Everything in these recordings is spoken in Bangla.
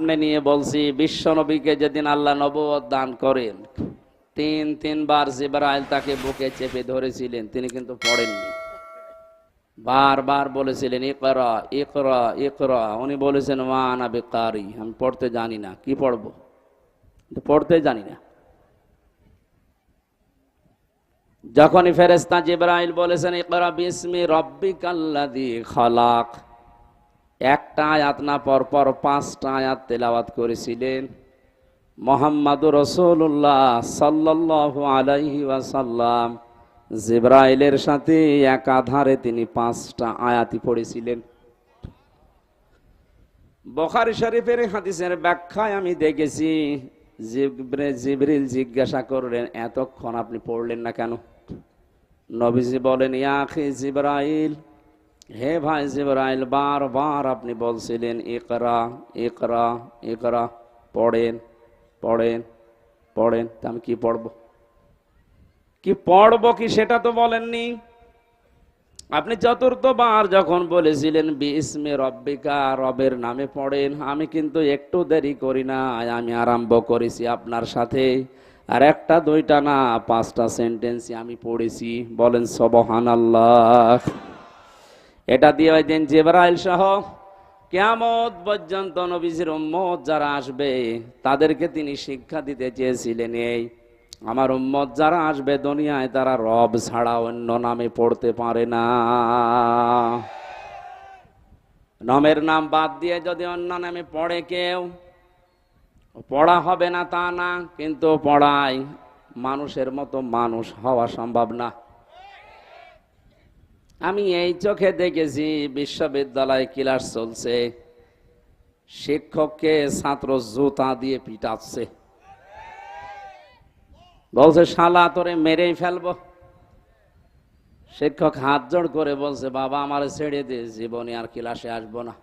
সামনে নিয়ে বলছি, বিশ্ব নবীকে যেদিন আল্লাহ নবুয়ত দান করেন, তিন, তিনবার জিবরাইল তাকে বুকে চেপে ধরেছিলেন, তিনি কিন্তু পড়েননি। বারবার বলেছিলেন, ইকরা ইকরা ইকরা। উনি বলেছেন, মা বেকারি, আমি পড়তে জানি না, কি পড়ব? পড়তে জানি না। যখনই ফেরেস্তা জিব্রাইল বলেছেন, ইকরা বিসমি রব্বিকাল্লাযী খালাক একটা আয়াত না পর পর পাঁচটা আয়াত তেলাওয়াত করেছিলেন। মোহাম্মদুর রসুল্লাহ সাল্লাল্লাহু আলাইহি ওয়াসাল্লাম জিব্রাইলের সাথে একাধারে তিনি পাঁচটা আয়াতি পড়েছিলেন। বখারি শরীফের হাদিসের ব্যাখ্যায় আমি দেখেছি, জিব্রে- জিবরিল জিজ্ঞাসা করলেন, এতক্ষণ আপনি পড়লেন না কেন? নবীজি বলেন ইয়াখি জিব্রাইল। হে ভাই জিব্রাইল, বারবার আপনি বলছিলেন, ইকরা ইকরা ইকরা, পড়েন পড়েন পড়েন। তা আমি কি পড়ব? কি পড়ব কি সেটা তো বলেননি। আপনি চতুর্থবার যখন বলেছিলেন, বিসমে রব্বিকা, রবের নামে পড়েন, আমি কিন্তু একটু দেরি করি না আমি আরম্ভ করেছি আপনার সাথে। আর একটা, দুইটা না, পাঁচটা সেন্টেন্সই আমি পড়েছি। বলেন সবহান আল্লাহ এটা দিয়ে ওই দিন জেবরাইল সহ কেয়ামত পর্যন্ত নবীজির উম্মত যারা আসবে, তাদেরকে তিনি শিক্ষা দিতে চেয়েছিলেন এই। আমার উম্মত যারা আসবে দুনিয়ায় তারা রব ছাড়া অন্য নামে পড়তে পারে না। নামের নাম বাদ দিয়ে যদি অন্য নামে পড়ে কেউ, পড়া হবে না তা না, কিন্তু পড়ায় মানুষের মতো মানুষ হওয়া সম্ভব না। আমি এই চোখে দেখেছি বিশ্ববিদ্যালয়ে ক্লাস চলছে। শিক্ষককে ছাত্র জুতা দিয়ে পিটাচ্ছে। বলছে, শালা, তোরে মেরেই ফেলব। শিক্ষক হাত জোড় করে বলছে, বাবা, আমার ছেড়ে দে, জীবনে আর ক্লাসে আসব না।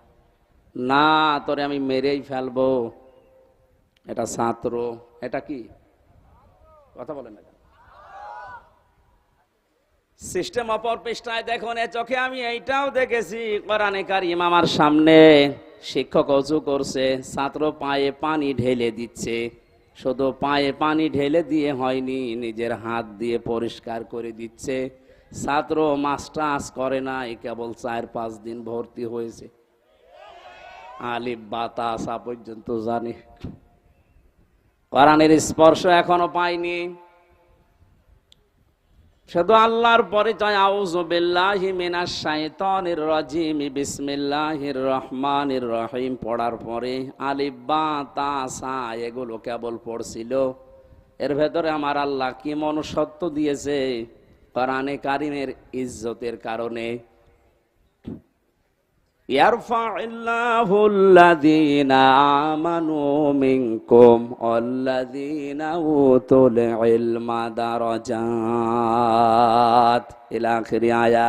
না, তোরে আমি মেরেই ফেলব। এটা ছাত্র, এটা কি? কথা বলেন না? সিস্টেম অপর পৃষ্ঠায় দেখুন এ চোখে আমি এইটাও দেখেছি, কোরআনে কারিম আমার সামনে শিক্ষক অজু করছে, ছাত্র পায়ে পানি ঢেলে দিচ্ছে। শুধু পায়ে পানি ঢেলে দিয়ে হয়নি, নিজের হাত দিয়ে পরিষ্কার করে দিচ্ছে। ছাত্র মাস্টার্স করে না এ কেবল চার পাঁচ দিন ভর্তি হয়েছে। আলিফ বাতাসা পর্যন্ত জানে। কোরআনের স্পর্শ এখনও পাইনি। শুধু আল্লাহর পরে জয় বিল্লাহি মিনাশ শাইতানির রাজিম, বিসমিল্লাহির রহমানির রহিম। পড়ার পরে আলিফ, বা, তা এগুলো কেবল পড়ছিল। এর ভেতরে আমার আল্লাহ কি মনুষ্যত্ব দিয়েছে? কোরআনে কারিমের ইজ্জতের কারণে। يرفع الله الذين آمنوا منكم والذين أوتوا العلم درجات إلى آخر آية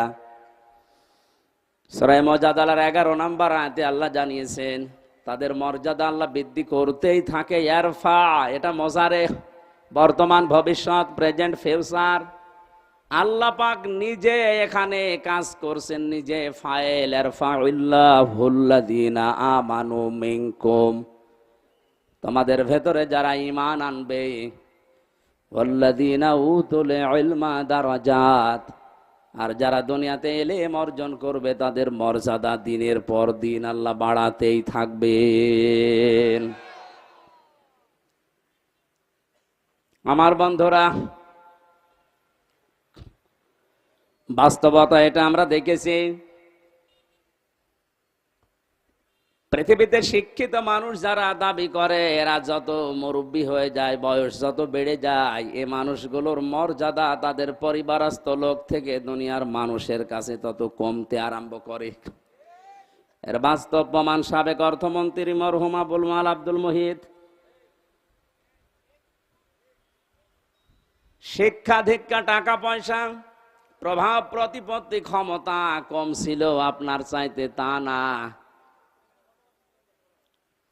সরাই মজাদালার এগারো নাম্বার আয়াতে আল্লাহ জানিয়েছেন তাদের মর্যাদা আল্লাহ বৃদ্ধি করতেই থাকে ইয়ারফা এটা মজারে বর্তমান ভবিষ্যৎ প্রেজেন্ট ফিউচার আল্লাহ পাক নিজে এখানে কাজ করছেন, নিজে ফাইল এরফাউল্লাহুল্লাদিনা আমানু মিনকুম। তোমাদের ভেতরে যারা ইমান আনবে আর যারা দুনিয়াতে এলেম অর্জন করবে, তাদের মর্যাদা দিনের পর দিন আল্লাহ বাড়াতেই থাকবেন। আমার বন্ধুরা বাস্তবতা এটা আমরা দেখেছি। পৃথিবীতে শিক্ষিত মানুষ যারা দাবি করে, এরা যত মুরব্বী হয়ে যায়, বয়স যত বেড়ে যায়, এ মানুষগুলোর মর্যাদা তাদের পরিবারস্থ লোক থেকে দুনিয়ার মানুষের কাছে তত কমতে আরম্ভ করে। এর বাস্তব প্রমাণ সাবেক অর্থমন্ত্রী মরহুম আবুল মাল আব্দুল মহিদ শিক্ষা দীক্ষা টাকা পয়সা প্রভাব প্রতিপত্তি ক্ষমতা কম ছিল, আপনার চাইতে তা না।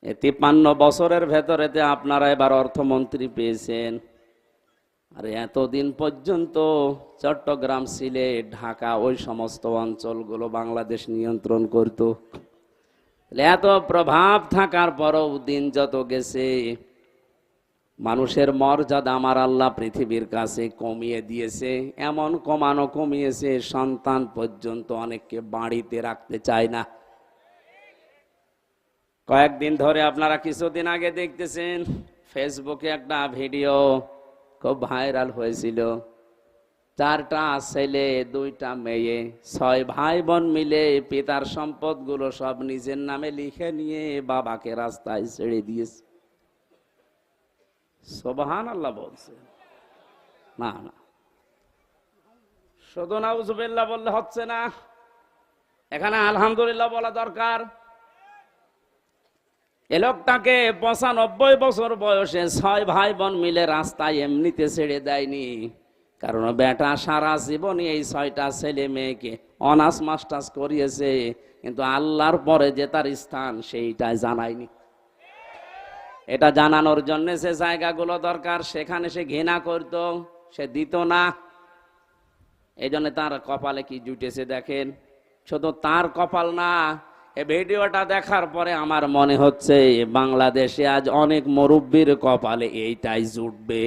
এ তিপ্পান্ন বছরের ভেতরেতে আপনারা এবার অর্থমন্ত্রী পেয়েছেন। আর এতদিন পর্যন্ত চট্টগ্রাম, সিলেট, ঢাকা, ওই সমস্ত অঞ্চলগুলো বাংলাদেশ নিয়ন্ত্রণ করত। এত প্রভাব থাকার পরও দিন যত গেছে মানুষের মর্যাদা আমার আল্লাহ পৃথিবীর কাছে কমিয়ে দিয়েছে। এমন কমানো কমিয়েছে, সন্তান পর্যন্ত অনেককে বাড়িতে রাখতে চায় না। কয়েকদিন ধরে আপনারা কিছুদিন আগে দেখতেছেন, ফেসবুকে একটা ভিডিও খুব ভাইরাল হয়েছিল। চারটা ছেলে, দুইটা মেয়ে, ছয় ভাই বোন মিলে পিতার সম্পদগুলো সব নিজের নামে লিখে নিয়ে বাবাকে রাস্তায় ছেড়ে দিয়েছে। সোবাহান আল্লাহ বলছে। না না। শুধু নাউজুবিল্লাহ বললে হচ্ছে না। এখানে আলহামদুলিল্লাহ বলা দরকার। এ লোকটাকে পঁচানব্বই বছর বয়সে ছয় ভাই বোন মিলে রাস্তায় এমনিতে ছেড়ে দেয়নি। কারণ বেটা সারা জীবনই এই ছয়টা ছেলে মেয়েকে অনার্স মাস্টার্স করিয়েছে। কিন্তু আল্লাহর পরে যে তার স্থান সেইটাই জানায়নি। এটা জানানোর জন্য সে জায়গাগুলো দরকার, সেখানে সে ঘৃণা করত, সে দিত না। এই জন্য তার কপালে কি জুটেছে দেখেন? শুধু তার কপাল না, এ ভিডিওটা দেখার পরে আমার মনে হচ্ছে বাংলাদেশে আজ অনেক মুরব্বীর কপালে এইটাই জুটবে।